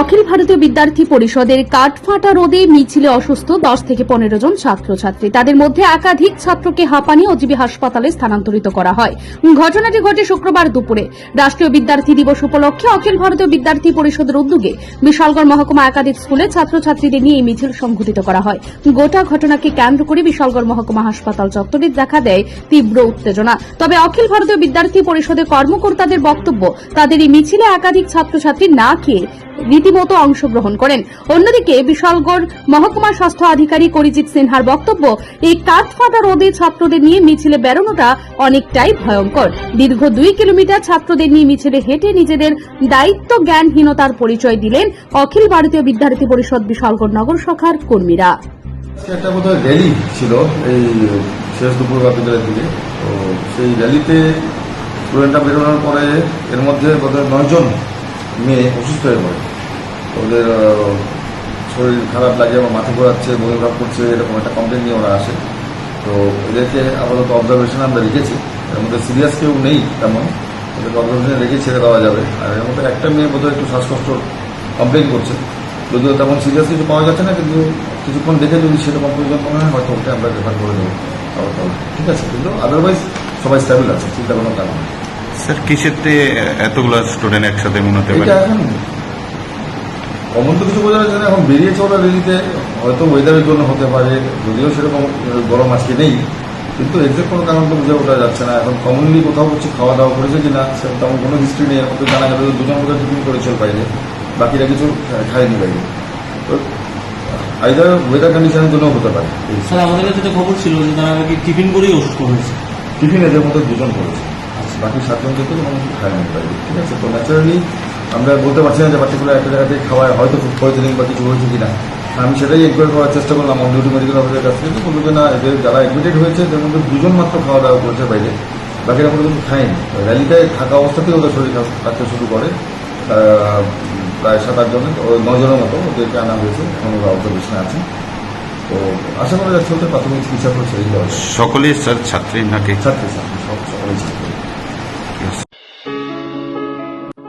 অখিল ভারতীয় বিদ্যার্থী পরিষদের কাঠফাটা রোদে মিছিলে অসুস্থ দশ থেকে পনেরো জন ছাত্রছাত্রী। তাদের মধ্যে একাধিক ছাত্রকে হাঁপানি ও জিবি হাসপাতালে স্থানান্তরিত করা হয়। ঘটনাটি ঘটে শুক্রবার দুপুরে। রাষ্ট্রীয় বিদ্যার্থী দিবস উপলক্ষে অখিল ভারতীয় বিদ্যার্থী পরিষদের উদ্যোগে বিশালগড় মহকুমা একাধিক স্কুলে ছাত্রছাত্রীদের নিয়ে এই মিছিল সংঘটিত করা হয়। গোটা ঘটনাকে কেন্দ্র করে বিশালগড় মহকুমা হাসপাতাল চত্বরে দেখা দেয় তীব্র উত্তেজনা। তবে অখিল ভারতীয় বিদ্যার্থী পরিষদের কর্মকর্তাদের বক্তব্য, তাদের এই মিছিলে একাধিক ছাত্রছাত্রী না খেয়ে রীতিমতো অংশগ্রহণ করেন। অন্যদিকে বিশালগড় মহকুমা স্বাস্থ্য আধিকারিক অরিজিৎ সিনহার বক্তব্য, এই কাঠফাটা রোদে ছাত্রদের নিয়ে মিছিলে বেরোনোটা অনেকটাই ভয়ঙ্কর। দীর্ঘ দুই কিলোমিটার ছাত্রদের নিয়ে মিছিলে হেঁটে নিজেদের দায়িত্ব জ্ঞানহীনতার পরিচয় দিলেন অখিল ভারতীয় বিদ্যার্থী পরিষদ বিশালগড় নগর শাখার কর্মীরা। একটা বোধহয় র্যালি ছিল এই শেষ দুপুর বা বিদ্যালয়ের দিকে। তো সেই র্যালিতে স্টুডেন্টরা বেরোনোর পরে এর মধ্যে বোধহয় নয়জন মেয়ে অসুস্থ হয়ে। পড়ে ওদের শরীর খারাপ লাগে বা মাথা ঘোরাচ্ছে, বমি ভাব করছে, এরকম একটা কমপ্লেন নিয়ে ওরা আসে। তো এদেরকে আপাতত অবজারভেশন আমরা রেখেছি। এর মধ্যে সিরিয়াস কেউ নেই তেমন। ওদেরকে অবজারভেশনে রেখে ছেড়ে দেওয়া যাবে। আর এর মধ্যে একটা মেয়ে বোধহয় একটু শ্বাসকষ্ট কমপ্লেন করছে। যদিও তেমন সিরিয়াস কিছু পাওয়া যাচ্ছে না, কিন্তু কিছুক্ষণ দেখে যদি সেরকম প্রয়োজন মনে হয়, হয়তো ওকে আমরা রেফার করে দেবো। ঠিক আছে। কিন্তু আদারওয়াইজ সবাই স্টেবল আছে, চিন্তা কোনো কারণ স্যার কিসেতে এতগুলো স্টুডেন্ট একসাথে মনে হতে এটা পারে এখন কমন তো কিছু বোঝা যাচ্ছে না এখন বেরিয়েছে ওরা রেলিতে হয়তো ওয়েদারের জন্য হতে পারে যদিও সেরকম গরম আজকে নেই কিন্তু এক্সাক্ট কোনো কারণ তো বুঝে ওঠা যাচ্ছে না। এখন কমনলি কোথাও হচ্ছে খাওয়া দাওয়া করেছে কিনা সে তেমন কোনো হিস্ট্রি নেই এর মধ্যে জানা গেল দুজন বোধহয় টিফিন করেছে ওর বাইরে বাকিরা কিছু খায়নি বাইরে। তো আইদার ওয়েদার কন্ডিশনের জন্য হতে পারে। স্যার আমাদের কাছে একটা খবর ছিল যে তারা নাকি টিফিন করেই অসুস্থ হয়েছে। টিফিন এদের মধ্যে দুজন করেছে। বাকি সাতজন কিন্তু কোনো কিছু খায়নি বাইরে ঠিক আছে? তো ন্যাচারালি আমরা বলতে পারছি না যে পার্টিকুলার একটা জায়গাতে খাওয়ায় হয়তো ফুড পয়জনিং বা কিছু হয়েছে কিনা। আমি সেটাই এনকোয়ারি করার চেষ্টা করলাম অন ডিউটি মেডিকেল অফিসের কাছ থেকে বলল যে না এদের যারা অ্যাডমিটেড হয়েছে এদের মধ্যে দুজন মাত্র খাওয়া দাওয়া করেছে বাইরে বাকিরা কোনো কিছু খায়নি। র্যালিতে থাকা অবস্থাতেই ওদের শরীর থাকতে শুরু করে। প্রায় সাত আট নয় জনের মতো ওদেরকে আনা হয়েছে এখন ওরা অবজারভেশনে আছে। তো আশা করা যাচ্ছে ওদের প্রাথমিক চিকিৎসা করে সেই সকলেই স্যার ছাত্রী নাকি? ছাত্রী ছাত্রী।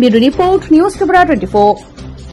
Bureau report news Tripura twenty